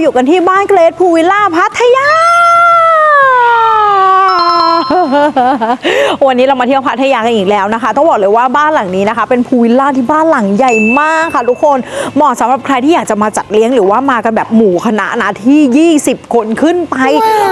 อยู่กันที่บ้านเกรดพูวิลล่าพัทยา วันนี้เรามาเที่ยวพัทยากันอีกแล้วนะคะ ต้องบอกเลยว่าบ้านหลังนี้นะคะ เป็นพูลวิลล่าที่บ้านหลังใหญ่มากค่ะทุกคนเหมาะสำหรับใครที่อยากจะมาจัดเลี้ยงหรือว่ามากันแบบหมู่คณะนะที่ 20 คนขึ้นไป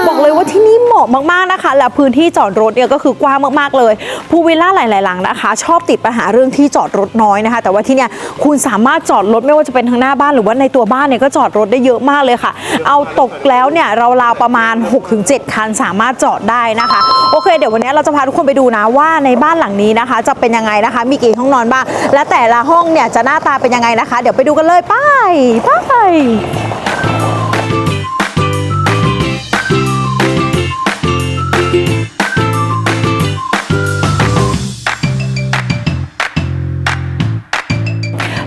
บอกเลยว่าที่นี่เหมาะมากๆนะคะ และพื้นที่จอดรถเนี่ยก็คือกว้างมากๆเลยพูลวิลล่าหลายๆหลังนะคะ ชอบติดปัญหาเรื่องที่จอดรถน้อยนะคะ แต่ว่าที่เนี่ยคุณสามารถจอดรถไม่ว่าจะเป็นทางหน้าบ้านหรือว่าในตัวบ้านเนี่ยก็จอดรถได้เยอะมากเลยค่ะ เอาตกแล้วเนี่ยราวๆประมาณ 6-7 คันสามารถจอดได้นะคะโอเค เดี๋ยววันนี้เราจะพาทุกคนไปดูนะว่าในบ้านหลังนี้นะคะ จะเป็นยังไงนะคะ มีกี่ห้องนอนบ้างและแต่ละห้องเนี่ยจะหน้าตาเป็นยังไงนะคะ เดี๋ยวไปดูกันเลยไปไป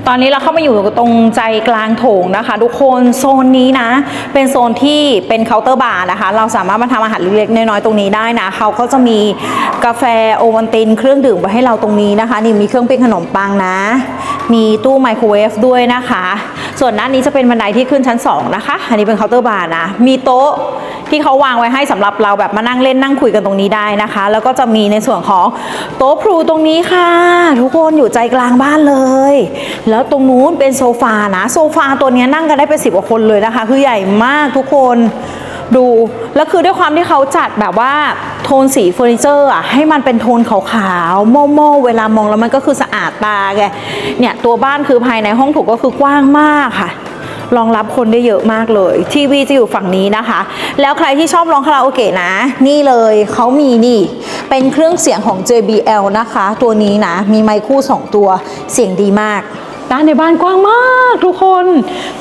ตอนนี้เราเข้ามาอยู่ตรงใจกลางโถงนะคะ ทุกคนโซนนี้นะ เป็นโซนที่เป็นเคาน์เตอร์บาร์นะคะ เราสามารถมาทำอาหารเล็กๆน้อยๆตรงนี้ได้นะเขาก็จะมีกาแฟโอวัลตินเครื่องดื่มไว้ให้เราตรงนี้นะคะนี่มีเครื่องปิ้งขนมปังนะ มีตู้ไมโครเวฟด้วยนะคะ ส่วนด้านนี้จะเป็นบันไดที่ขึ้นชั้น2นะคะอันนี้เป็นเคาน์เตอร์บาร์นะมีโต๊ะ ที่เขาวางไว้ให้สำหรับเราแบบมานั่งเล่นนั่งคุยกันตรงนี้ได้นะคะ แล้วก็จะมีในส่วนของโต๊ะพลูตรงนี้ค่ะ ทุกคนอยู่ใจกลางบ้านเลย แล้วตรงนู้นเป็นโซฟานะ โซฟาตัวนี้นั่งกันได้เป็นสิบกว่าคนเลยนะคะ คือใหญ่มากทุกคนดูแล้วคือด้วยความที่เขาจัดแบบว่าโทนสีเฟอร์นิเจอร์อะให้มันเป็นโทนขาวๆโม่ๆเวลามองแล้วมันก็คือสะอาดตาแกเนี่ยตัวบ้านคือภายในห้องถูกก็คือกว้างมากค่ะ รองรับคนได้เยอะมากเลย ทีวีจะอยู่ฝั่งนี้นะคะ แล้วใครที่ชอบร้องคาราโอเกะนะ นี่เลยเขามีนี่ เป็นเครื่องเสียงของ JBL นะคะ ตัวนี้นะ มีไมค์คู่ 2 ตัวเสียงดีมากด้านในบ้านกว้างมากทุกคน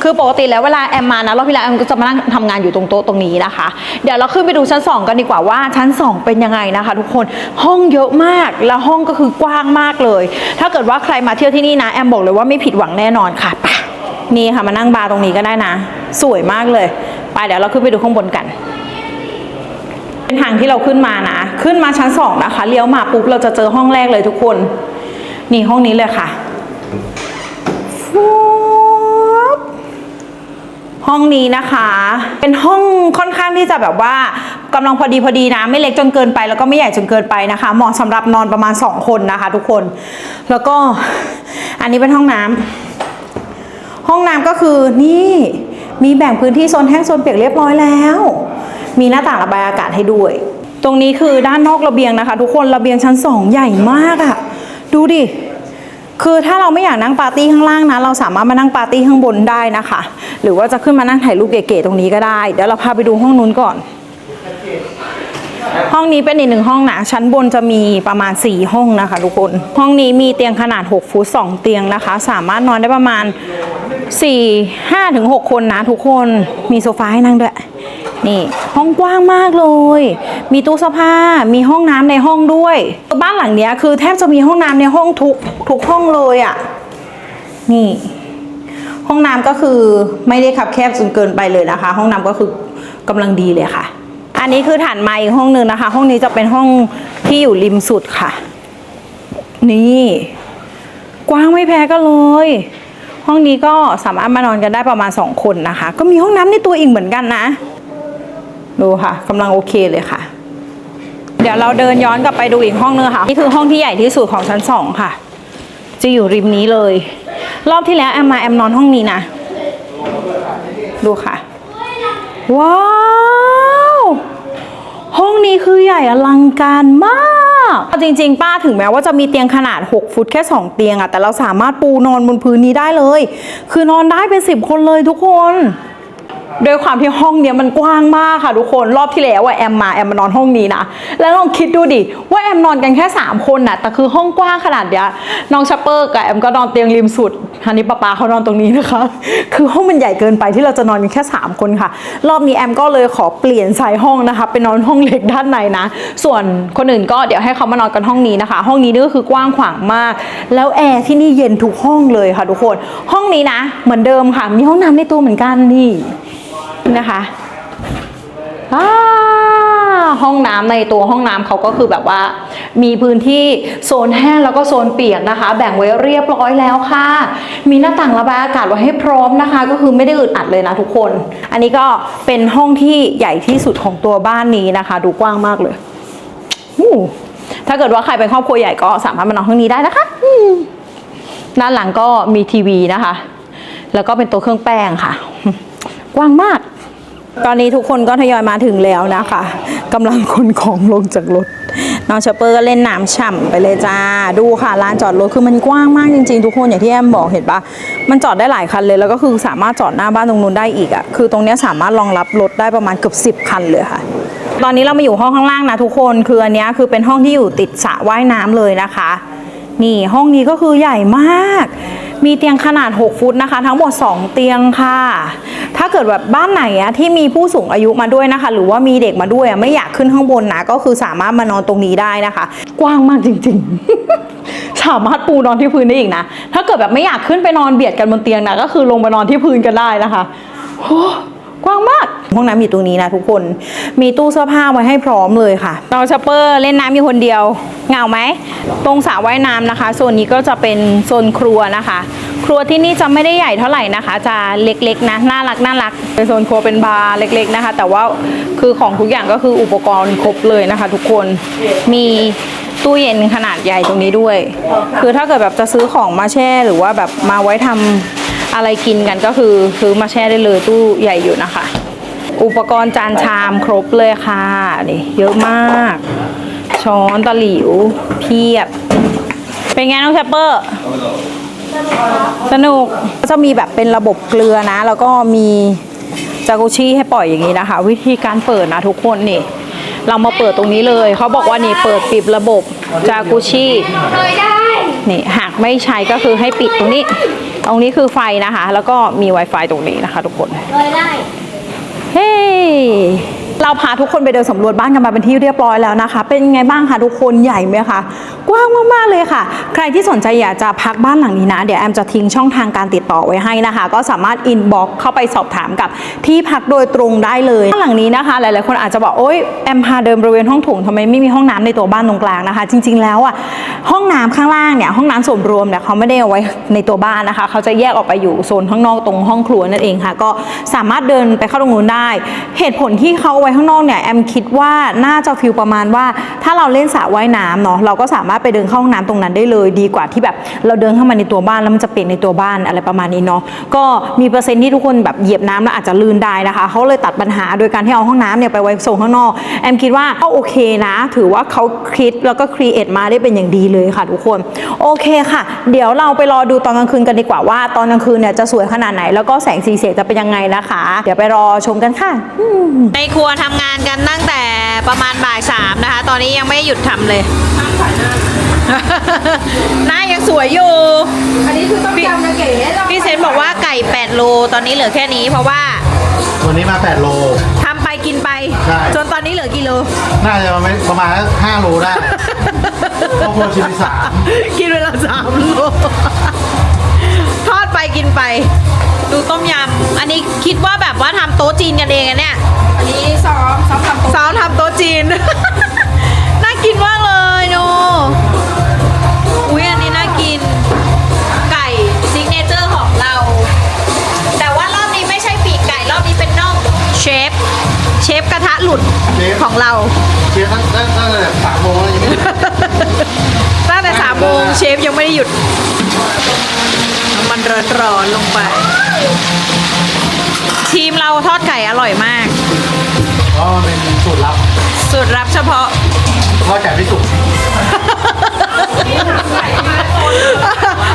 คือปกติแล้วเวลาแอมมานะรอบที่แล้วแอมก็จะมานั่งทำงานอยู่ตรงโต๊ะตรงนี้นะคะ เดี๋ยวเราขึ้นไปดูชั้น 2 กันดีกว่าว่าชั้น 2 เป็นยังไงนะคะ ทุกคนห้องเยอะมากแล้วห้องก็คือกว้างมากเลย ถ้าเกิดว่าใครมาเที่ยวที่นี่นะแอมบอกเลยว่าไม่ผิดหวังแน่นอนค่ะไป นี่ค่ะมานั่งบาร์ตรงนี้ก็ได้นะ สวยมากเลย ไปเดี๋ยวเราขึ้นไปดูข้างบนกัน เป็นทางที่เราขึ้นมานะ ขึ้นมาชั้นสองนะคะเลี้ยวมาปุ๊บเราจะเจอห้องแรกเลยทุกคน นี่ห้องนี้เลยค่ะห้องนี้นะคะ เป็นห้องค่อนข้างที่จะแบบว่ากำลังพอดีพอดีนะ ไม่เล็กจนเกินไป แล้วก็ไม่ใหญ่จนเกินไปนะคะ เหมาะสำหรับนอนประมาณ 2 คนนะคะ ทุกคน แล้วก็อันนี้เป็นห้องน้ำ ห้องน้ำก็คือนี่มีแบ่งพื้นที่โซนแห้งโซนเปียกเรียบร้อยแล้ว มีหน้าต่างระบายอากาศให้ด้วย ตรงนี้คือด้านนอกระเบียงนะคะ ทุกคนระเบียงชั้นสองใหญ่มากอะดูดิคือถ้าเราไม่อยากนั่งปาร์ตี้ข้างล่างนะ เราสามารถมานั่งปาร์ตี้ข้างบนได้นะคะ หรือว่าจะขึ้นมานั่งถ่ายรูปเก๋ๆตรงนี้ก็ได้ เดี๋ยวเราพาไปดูห้องนู้นก่อน ห้องนี้เป็นอีกหนึ่งห้องนะ ชั้นบนจะมีประมาณ 4 ห้องนะคะทุกคน ห้องนี้มีเตียงขนาด 6 ฟุต 2 เตียงนะคะ สามารถนอนได้ประมาณ 4 5ถึง6คนนะทุกคน มีโซฟาให้นั่งด้วย นี่ ห้องกว้างมากเลย มีตู้เสื้อผ้า มีห้องน้ำในห้องด้วย บ้านหลังเนี้ยคือแทบจะมีห้องน้ำในห้องทุกทุกห้องเลยอะ่ะ นี่ ห้องน้ำก็คือไม่ได้คับแคบจนเกินไปเลยนะคะ ห้องน้ำก็คือกำลังดีเลยค่ะ อันนี้คือฐานไม้อีกห้องหนึ่งนะคะ ห้องนี้จะเป็นห้องที่อยู่ริมสุดค่ะ นี่ กว้างไม่แพ้กันเลย ห้องนี้ก็สามารถมานอนกันได้ประมาณสองคนนะคะ ก็มีห้องน้ำในตัวอีกเหมือนกันนะ ดูค่ะกำลังโอเคเลยค่ะ เดี๋ยวเราเดินย้อนกลับไปดูอีกห้องนึงค่ะ นี่คือห้องที่ใหญ่ที่สุดของชั้นสองค่ะ จะอยู่ริมนี้เลย รอบที่แล้วแอมมาแอมนอนห้องนี้นะ ดูค่ะ ว้าว ห้องนี้คือใหญ่อลังการมากจริง ๆ ป้าถึงแม้ว่าจะมีเตียงขนาด 6 ฟุตแค่ 2 เตียงอะแต่เราสามารถปูนอนบนพื้นนี้ได้เลย คือนอนได้เป็น 10 คนเลยทุกคน โดยความที่ห้องเนี้ยมันกว้างมากค่ะทุกคนรอบที่แล้วว่าแอมมาแอมมานอนห้องนี้นะแล้วลองคิดดูดิว่าแอมนอนกันแค่ 3 คนน่ะแต่คือห้องกว้างขนาดเนี้ยน้องชัปเปอร์กับแอมก็นอนเตียงริมสุดอันนี้ป้าปาเขานอนตรงนี้นะคะ คือห้องมันใหญ่เกินไปที่เราจะนอนกันแค่ 3 คนค่ะ รอบนี้แอมก็เลยขอเปลี่ยนไซส์ห้องนะคะไปนอนห้องเล็กด้านในนะ ส่วนคนอื่นก็เดี๋ยวให้เขามานอนกันห้องนี้นะคะ ห้องนี้นี่ก็คือกว้างขวางมาก แล้วแอร์ที่นี่เย็นทุกห้องเลยค่ะทุกคน ห้องนี้นะ เหมือนเดิมค่ะมีห้องน้ำในตัวเหมือนกันนี่ นะคะห้องน้ำในตัวห้องน้ำเขาก็คือแบบว่า มีพื้นที่โซนแห้งแล้วก็โซนเปียกนะคะ แบ่งไว้เรียบร้อยแล้วค่ะ มีหน้าต่างระบายอากาศไว้ให้พร้อมนะคะ ก็คือไม่ได้อึดอัดเลยนะทุกคน อันนี้ก็เป็นห้องที่ใหญ่ที่สุดของตัวบ้านนี้นะคะ ดูกว้างมากเลยถ้าเกิดว่าใครเป็นครอบครัวใหญ่ก็สามารถมานอนห้องนี้ได้นะคะด้านหลังก็มีทีวีนะคะ แล้วก็เป็นตัวเครื่องแป้งค่ะ กว้างมาก ตอนนี้ทุกคนก็ทยอยมาถึงแล้วนะคะกำลังขนของลงจากรถน้องชปเปอร์ก็เล่นน้ำฉ่ำไปเลยจ้า ดูค่ะลานจอดรถคือมันกว้างมากจริงๆ ทุกคนอย่างที่แอมบอกเห็นปะมันจอดได้หลายคันเลยแล้วก็คือสามารถจอดหน้าบ้านตรงนู้นได้อีกอะ่ะคือตรงนี้สามารถรองรับรถได้ประมาณเกือบ10 คันเลยค่ะ ตอนนี้เรามาอยู่ห้องข้างล่างนะทุกคนคืออันนี้คือเป็นห้องที่อยู่ติดสระว่ายน้ำเลยนะคะ นี่ห้องนี้ก็คือใหญ่มาก มีเตียงขนาด 6 ฟุตนะคะ ทั้งหมด 2 เตียงค่ะ ถ้าเกิดแบบบ้านไหนอะที่มีผู้สูงอายุมาด้วยนะคะ หรือว่ามีเด็กมาด้วยไม่อยากขึ้นข้างบนนะก็คือสามารถมานอนตรงนี้ได้นะคะ กว้างมากจริง ๆ สามารถปูนอนที่พื้นได้อีกนะ ถ้าเกิดแบบไม่อยากขึ้นไปนอนเบียดกันบนเตียงนะก็คือลงไปนอนที่พื้นกันได้นะคะโกว้างมากห้องน้ำอยู่ตรงนี้นะทุกคน มีตู้เสื้อผ้าไว้ให้พร้อมเลยค่ะน้องชปเปอร์เล่นน้ำอยู่คนเดียวเหงาไหม ตรงสระว่ายน้ำนะคะ โซนนี้ก็จะเป็นโซนครัวนะคะ ครัวที่นี่จะไม่ได้ใหญ่เท่าไหร่นะคะ จะเล็กๆนะน่ารักน่ารักเป็นโซนครัวเป็นบาร์เล็ก ๆนะคะ แต่ว่าคือของทุกอย่างก็คืออุปกรณ์ครบเลยนะคะ ทุกคนมีตู้เย็นขนาดใหญ่ตรงนี้ด้วย คือถ้าเกิดแบบจะซื้อของมาแช่หรือว่าแบบมาไว้ทำ อะไรกินกันก็คือซื้อมาแช่ได้เลยตู้ใหญ่อยู่นะคะ อุปกรณ์จานชามครบเลยค่ะนี่เยอะมาก ช้อนตะหลิวเพียบ เป็นไงน้องแชปเปอร์ สนุกจะมีแบบเป็นระบบเกลือนะ แล้วก็มีจากุชี่ให้ปล่อยอย่างนี้นะคะ วิธีการเปิดนะทุกคนนี่ เรามาเปิดตรงนี้เลย เขาบอกว่านี่เปิดปิดระบบจากุชี่นี่หากไม่ใช้ก็คือให้ปิดตรงนี้ ตรงนี้คือไฟนะคะ แล้วก็มี Wi-Fi ตรงนี้นะคะ ทุกคนเคยได้ เฮ้ เราพาทุกคนไปเดินสำรวจบ้านกันมาเป็นที่เรียบร้อยแล้วนะคะ เป็นไงบ้างคะทุกคนใหญ่ไหมคะก ว้างมากๆเลยค่ะ ใครที่สนใจอยากจะพักบ้านหลังนี้นะ เดี๋ยวแอมจะทิ้งช่องทางการติดต่อไว้ให้นะคะ ก็สามารถอินบ็อกเข้าไปสอบถามกับที่พักโดยตรงได้เลยบ้านหลังนี้นะคะ หลายๆคนอาจจะบอกโอ๊ยแอมพาเดินบริเวณห้องโถงทำไมไม่มีห้องน้ำในตัวบ้านตรงกลางนะคะ จริง ๆ แล้วอะห้องน้ำข้างล่างเนี่ยห้องน้ำส่วนรวมเนี่ยเขาไม่ได้เอาไว้ในตัวบ้านนะคะ เขาจะแยกออกไปอยู่โซนข้างนอกตรงห้องครัวนั่นเองค่ะ ก็สามารถเดินไปเข้าตรงนู้นได้ เหตุผลที่เขาเอาไว้ข้างนอกเนี่ยแอมคิดว่าน่าจะฟิลประมาณว่า ถ้าเราเล่นสระว่ายน้ำเนาะเราก็สามารถไปเดินเข้าห้องน้ำตรงนั้นได้เลยดีกว่าที่แบบเราเดินเข้ามาในตัวบ้านแล้วมันจะเปียกในตัวบ้านอะไรประมาณนี้เนาะก็มีเปอร์เซ็นต์ที่ทุกคนแบบเหยียบน้ำแล้วอาจจะลื่นได้นะคะเขาเลยตัดปัญหาโดยการที่เอาห้องน้ำเนี่ยไปไว้โซนข้างนอกแอมคิดว่าก็โอเคนะ ถือว่าเขาคิดแล้วก็ครีเอทมาได้เป็นอย่างดีเลยค่ะทุกคนโอเคค่ะ เดี๋ยวเราไปรอดูตอนกลางคืนกันดีกว่าว่า ตอนกลางคืนเนี่ยจะสวยขนาดไหน แล้วก็แสงสีเสียงจะเป็นยังไงนะคะ เดี๋ยวไปรอชมกันค่ะในครัวทำงานกันตั้งแต่ ประมาณบ่ายสามนะคะ ตอนนี้ยังไม่หยุดทำเลย หน้ายังสวยอยู่ อันนี้คือต้องจำนะเก๋เราพี่เซนบอกว่าไก่ 8 โล ตอนนี้เหลือแค่นี้เพราะว่าวันนี้มา 8 โล ทำไปกินไป ใช่ จนตอนนี้เหลือกี่โล น่าจะประมาณประมาณ5โลได้ครอบครัวชิมไปสาม กินเวลาสามโล ทอดไปกินไป ดูต้มยำ อันนี้คิดว่าแบบว่าทำโต๊ะจีนกันเองอะเนี่ย อันนี้ซ้อมซ้อมทำซ้อมทำโต๊ะจีน น่ากินมากเลยดูอุ้ยอันนี้น่ากิน ไก่ซิกเนเจอร์ของเรา แต่ว่ารอบนี้ไม่ใช่ปีกไก่รอบนี้เป็นน่องเชฟ เชฟกระทะหลุดของเรา เชียร์ตั้งตั้งตั้งแต่สามโมงแล้วยังไม่ตั้งแต่สามโมงเชฟยังไม่ได้หยุด น้ำมันร้อนๆลงไป ทีมเราทอดไก่อร่อยมาก เพราะมันเป็นสูตรลับสูตรลับเฉพาะ ทอดไก่ไม่สุก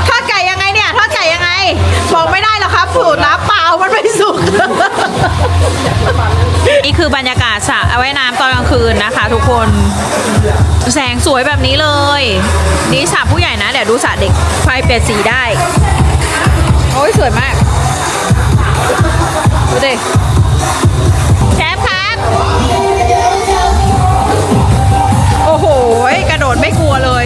ทอดไก่ยังไงเนี่ย ทอดไก่ยังไง บอกไม่ได้หรอกครับสูตรลับเปล่ามันไม่สุก นี่คือบรรยากาศสระว่ายน้ำตอนกลางคืนนะคะ ทุกคน แสงสวยแบบนี้เลย นี่สระผู้ใหญ่นะ เดี๋ยวดูสระเด็กไฟเปลี่ยนสีได้โอ้ยสวยมาก ดูดิแชมป์ครับ โอ้โห กระโดดไม่กลัวเลย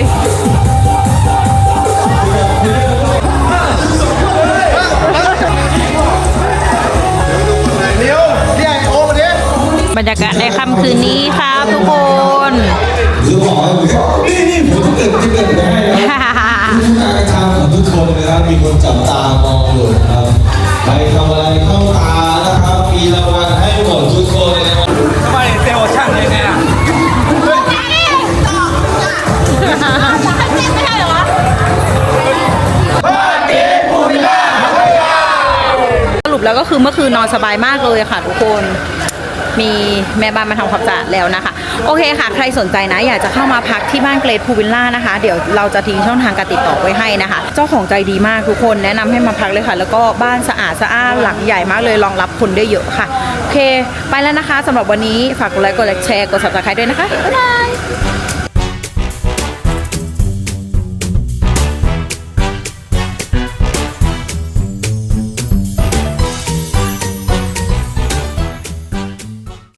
เดี๋ยวเรียกไอ้โอ้มาดิบรรยากาศในค่ำคืนนี้ครับทุกคนคือบอกว่านี่นี่ผมจะเกิดจะเกิดไปให้นะทุกการกระทำของทุกคนนะครับมีคน แล้วก็คือเมื่อคืนนอนสบายมากเลยค่ะทุกคน มีแม่บ้านมาทำความสะอาดแล้วนะคะ โอเคค่ะ ใครสนใจนะ อยากจะเข้ามาพักที่บ้านเกรดพูวิลล่านะคะ เดี๋ยวเราจะทิ้งช่องทางการติดต่อไว้ให้นะคะ เจ้าของใจดีมากทุกคนแนะนำให้มาพักเลยค่ะ แล้วก็บ้านสะอาดสะอ้านหลังใหญ่มากเลยรองรับคนได้เยอะค่ะ โอเค ไปแล้วนะคะสำหรับวันนี้ฝากกดไลค์กดแชร์กด subscribe ด้วยนะคะบ๊ายบาย